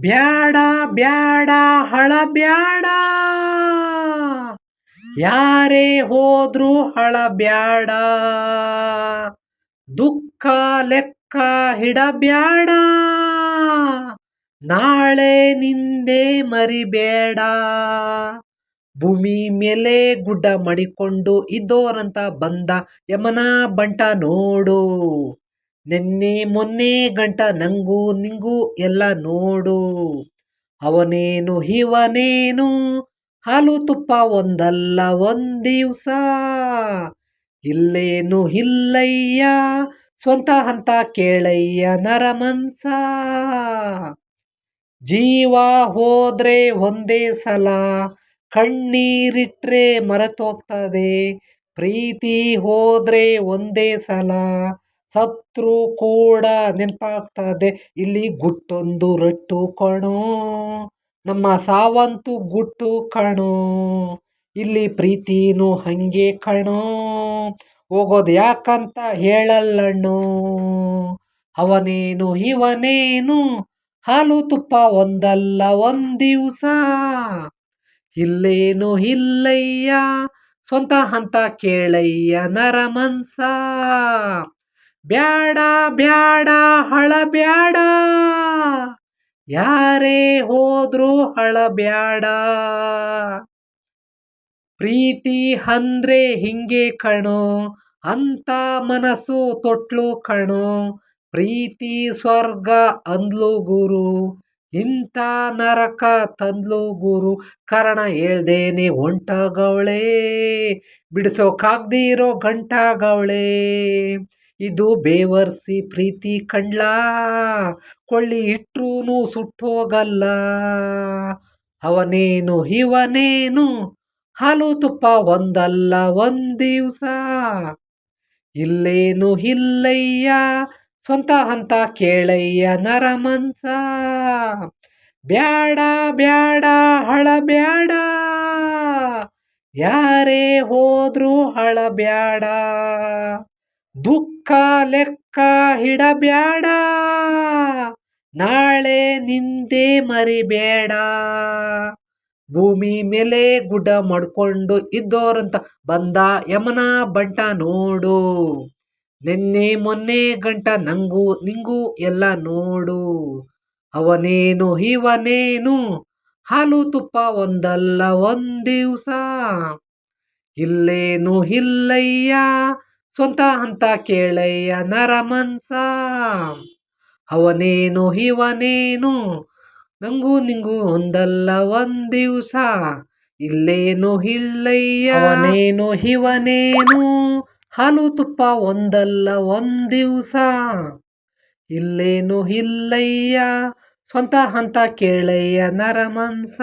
ಬ್ಯಾಡ ಬ್ಯಾಡ, ಹಳ ಬ್ಯಾಡ. ಯಾರೇ ಹೋದ್ರು ಹಳ ಬ್ಯಾಡ. ದುಃಖ, ಲೆಕ್ಕ ಹಿಡಬ್ಯಾಡ. ನಾಳೆ ನಿಂದೆ ಮರಿಬೇಡ. ಭೂಮಿ ಮೇಲೆ ಗುಡ್ಡ ಮಡಿಕೊಂಡು ಇದ್ದೋರಂತ ಬಂದ ಯಮನ ಬಂಟ ನೋಡು. ನೆನ್ನೆ, ಮೊನ್ನೆ, ಗಂಟ, ನಂಗೂ, ನಿಂಗೂ ಎಲ್ಲ ನೋಡು. ಅವನೇನು ಇವನೇನು ಹಾಲು ತುಪ್ಪ ಒಂದಲ್ಲ, ಒಂದಿವ್ಸ. ಇಲ್ಲೇನು ಇಲ್ಲಯ್ಯ? ಸ್ವಂತ ಹಂತ ಕೇಳಯ್ಯ ನರಮನ್ಸ ಜೀವ ಹೋದ್ರೆ ಒಂದೇ ಸಲ, ಕಣ್ಣೀರಿಟ್ರೆ ಮರೆತೋಗ್ತದೆ. ಪ್ರೀತಿ ಹೋದ್ರೆ ಒಂದೇ ಸಲ ಸತ್ರು ಕೂಡ ನೆನಪಾಗ್ತದೆ. ಇಲ್ಲಿ ಗುಟ್ಟೊಂದು ರಟ್ಟು ಕಣೋ. ನಮ್ಮ ಸಾವಂತು ಗುಟ್ಟು ಕಣೋ. ಇಲ್ಲಿ ಪ್ರೀತಿನೂ ಹಂಗೆ ಕಣೋ. ಹೋಗೋದು ಯಾಕಂತ ಹೇಳಲ್ಲಣ್ಣೋ. ಅವನೇನು ಇವನೇನು. ಹಾಲು ತುಪ್ಪ ಒಂದಲ್ಲ ದಿವಸ ಇಲ್ಲೇನು ಇಲ್ಲಯ್ಯ. ಸ್ವಂತ ಹಂತ ಕೇಳಯ್ಯ ನರಮನ್ಸ. ಬ್ಯಾಡ ಬ್ಯಾಡ ಹಳ ಬ್ಯಾಡ ಯಾರೇ ಹೋದ್ರು ಹಳ ಬ್ಯಾಡ ಪ್ರೀತಿ ಅಂದ್ರೆ ಹಿಂಗೆ ಕಣೋ, ಅಂತ ಮನಸ್ಸು ತೊಟ್ಲು ಕಣೋ. ಪ್ರೀತಿ ಸ್ವರ್ಗ ಅಂದ್ಲು ಗುರು, ಇಂಥ ನರಕ ತಂದ್ಲು ಗುರು. ಕಾರಣ ಹೇಳ್ದೇನೆ ಹೊಂಟಗವಳೆ ಬಿಡಿಸೋಕಾಗ್ದಿರೋ ಗಂಟಾಗವಳೆ. ಇದು ಬೇವರ್ಸಿ ಪ್ರೀತಿ ಕಂಡ್ಲ. ಕೊಳ್ಳಿ ಇಟ್ರೂ ಸುಟ್ಟೋಗಲ್ಲ. ಅವನೇನು ಇವನೇನು? ಹಾಲು ತುಪ್ಪ ಒಂದಲ್ಲ ಒಂದಿವ್ಸ. ಇಲ್ಲೇನು ಇಲ್ಲಯ್ಯ? ಸ್ವಂತ ಹಂತ ಕೇಳಯ್ಯ ನರಮನ್ಸ. ಬ್ಯಾಡ ಬ್ಯಾಡ ಹಳ ಬ್ಯಾಡ ಯಾರೇ ಹೋದ್ರೂ ಹಳ ಬ್ಯಾಡ ದುಃಖ ಲೆಕ್ಕ ಹಿಡಬ್ಯಾಡ ನಾಳೆ ನಿಂದೆ ಮರಿಬೇಡ. ಭೂಮಿ ಮೇಲೆ ಗುಡ್ಡ ಮಾಡ್ಕೊಂಡು ಇದ್ದೋರಂತ ಬಂದ ಯಮನ ಬಂಟ ನೋಡು. ನಿನ್ನೆ ಮೊನ್ನೆ ಗಂಟ ನಂಗೂ ನಿಂಗೂ ಎಲ್ಲ ನೋಡು. ಅವನೇನು ಇವನೇನು? ಹಾಲು ತುಪ್ಪ ಒಂದಲ್ಲ ಒಂದಿವ್ಸ ಇಲ್ಲೇನು ಇಲ್ಲಯ್ಯ. ಸ್ವಂತ ಅಂತ ಕೇಳಯ್ಯ ನರಮನ್ಸ. ಅವನೇನು ಇವನೇನು ನಂಗೂ ನಿಂಗೂ ಒಂದಲ್ಲ ಒಂದಿವ್ಸ. ಇಲ್ಲೇನು ಇಲ್ಲಯ್ಯ? ಅವನೇನು ಇವನೇನು ಹಾಲು ತುಪ್ಪ ಒಂದಲ್ಲ ಒಂದಿವ್ಸ. ಇಲ್ಲೇನು ಇಲ್ಲಯ್ಯ? ಸ್ವಂತ ಅಂತ ಕೇಳಯ್ಯ ನರಮನ್ಸ.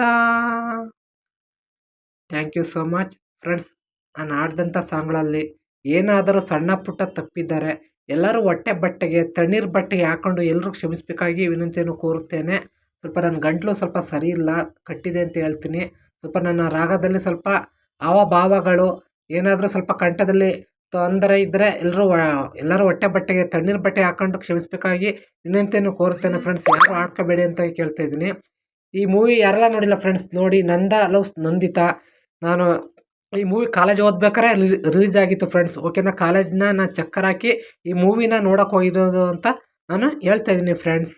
Thank you so much friends ನಾನು ಆಡಿದಂಥ ಸಾಂಗ್ಗಳಲ್ಲಿ ಏನಾದರೂ ಸಣ್ಣ ಪುಟ್ಟ ತಪ್ಪಿದ್ದಾರೆ ಎಲ್ಲರೂ ಹೊಟ್ಟೆ ಬಟ್ಟೆಗೆ, ತಣ್ಣೀರು ಬಟ್ಟೆಗೆ ಹಾಕ್ಕೊಂಡು ಎಲ್ಲರೂ ಕ್ಷಮಿಸಬೇಕಾಗಿ ವಿನಂತಿಯನ್ನು ಕೋರುತ್ತೇನೆ. ಸ್ವಲ್ಪ ನನ್ನ ಗಂಟಲು ಸ್ವಲ್ಪ ಸರಿ ಇಲ್ಲ, ಕಟ್ಟಿದೆ ಅಂತ ಹೇಳ್ತೀನಿ. ಸ್ವಲ್ಪ ನನ್ನ ರಾಗದಲ್ಲಿ ಸ್ವಲ್ಪ ಹಾವಭಾವಗಳು, ಏನಾದರೂ ಸ್ವಲ್ಪ ಕಂಠದಲ್ಲಿ ತೊಂದರೆ ಇದ್ದರೆ ಎಲ್ಲರೂ ಎಲ್ಲರೂ ಹೊಟ್ಟೆ ಬಟ್ಟೆಗೆ, ತಣ್ಣೀರು ಬಟ್ಟೆ ಹಾಕ್ಕೊಂಡು ಕ್ಷಮಿಸಬೇಕಾಗಿ ವಿನಂತಿಯನ್ನು ಕೋರುತ್ತೇನೆ ಫ್ರೆಂಡ್ಸ್ ಯಾರು ಆಡ್ಕೋಬೇಡಿ ಅಂತ ಕೇಳ್ತಾ ಇದ್ದೀನಿ. ಈ ಮೂವಿ ಯಾರೆಲ್ಲ ನೋಡಿಲ್ಲ ಫ್ರೆಂಡ್ಸ್ ನೋಡಿ ನಂದ ಲವ್ಸ್ ನಂದಿತಾ. ನಾನು ಈ ಮೂವಿ ಕಾಲೇಜ್ ಓದ್ಬೇಕಾರೆ ರಿಲೀಸ್ ಆಗಿತ್ತು ಫ್ರೆಂಡ್ಸ್ ಓಕೆನಾ ಕಾಲೇಜ್ನ ನಾನು ಚಕ್ಕರ್ ಹಾಕಿ ಈ ಮೂವಿನ ನೋಡೋಕೆ ಹೋಗಿರೋದು ಅಂತ ನಾನು ಹೇಳ್ತಾ ಇದ್ದೀನಿ ಫ್ರೆಂಡ್ಸ್